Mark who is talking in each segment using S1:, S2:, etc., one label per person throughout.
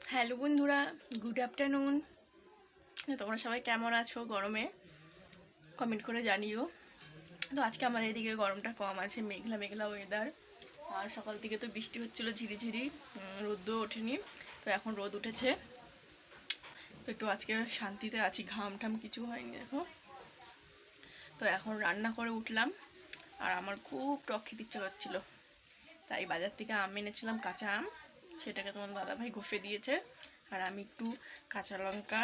S1: Hello বন্ধুরা good afternoon তোমরা সবাই কেমন আছো গরমে? কমেন্ট করে জানিও। তো আজকে আমাদের এদিকে গরমটা কম আছে, মেঘলা মেঘলা ওয়েদার আর সকাল থেকে তো বৃষ্টি হচ্ছিল ঝিরিঝিরি রোদ্দও ওঠেনি। তো এখন রোদ উঠেছে। তো একটু আজকে শান্তিতে আছি ঘাম ঠাম কিছু হয়নি দেখো তো এখন রান্না করে উঠলাম, আর আমার খুব টক খেতে ইচ্ছে করছিল। তাই বাজার থেকে আম এনেছিলাম, কাঁচা আম। সেটাকে তোমার দাদাভাই ঘষে দিয়েছে। আর আমি একটু কাঁচা লঙ্কা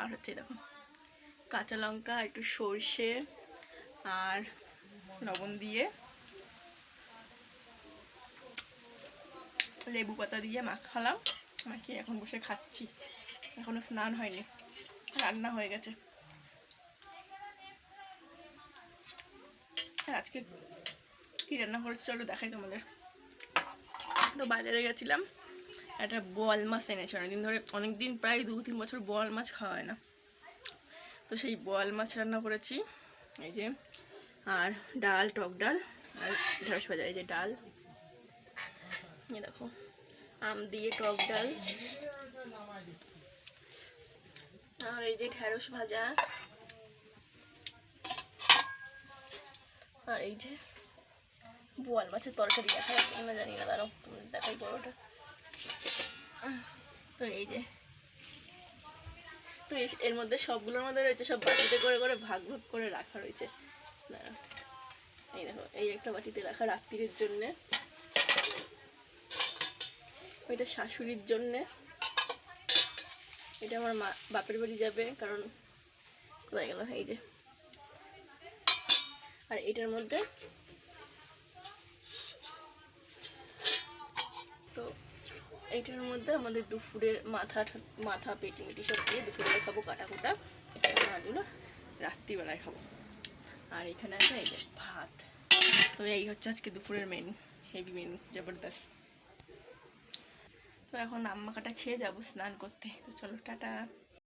S1: আর হচ্ছে দেখো, কাঁচা লঙ্কা, একটু সর্ষে আর লবণ দিয়ে লেবু পাতা দিয়ে মাখালাম। মাখিয়ে এখন বসে খাচ্ছি। এখনও স্নান হয়নি, রান্না হয়ে গেছে। আজকে কী রান্না করেছি চলো দেখাই তোমাদের। তো বাজারে গেছিলাম। একটা বোয়াল মাছ এনেছে অনেকদিন ধরে অনেক দিন প্রায় দু তিন বছর বোয়াল মাছ খাওয়া হয় না। তো সেই বোয়াল মাছ রান্না করেছি, এই যে, আর ডাল, টক ডাল, আর ঢেঁড়স ভাজা, এই যে ডাল। দেখো, আম দিয়ে টক ডাল। আর এই যে ঢেঁড়স ভাজা। আর এই যে বোয়াল মাছের তরকারি দেখা যাচ্ছে কিনা জানি না, দাঁড়াও, তোমাদের দেখাই বড়োটা। তো এই যে, তো এর- মধ্যে সবগুলোর মধ্যে রয়েছে, সব বাটিতে করে করে ভাগ ভাগ করে রাখা রয়েছে। এই দেখো, এই একটা বাটিতে রাখা রাত্রির জন্যে, ওইটা শাশুড়ির জন্যে। এটা আমার মা, বাপের বাড়ি যাবে, কারণ কোথায় গেল, এই যে। আর এটার মধ্যে এইটার মধ্যে আমাদের দুপুরের মাথা মাথা, পেটি মেটি সব দিয়ে দুপুরবেলা খাব কাটা কুটা মাছগুলো রাত্রিবেলায় খাব। আর এখানে আছে এই যে ভাত। তবে এই হচ্ছে আজকে দুপুরের মেনু হেভি মেনু জবরদস্ত। তো এখন আম্মা কাটা খেয়ে যাব স্নান করতে। তো চলো, টাটা।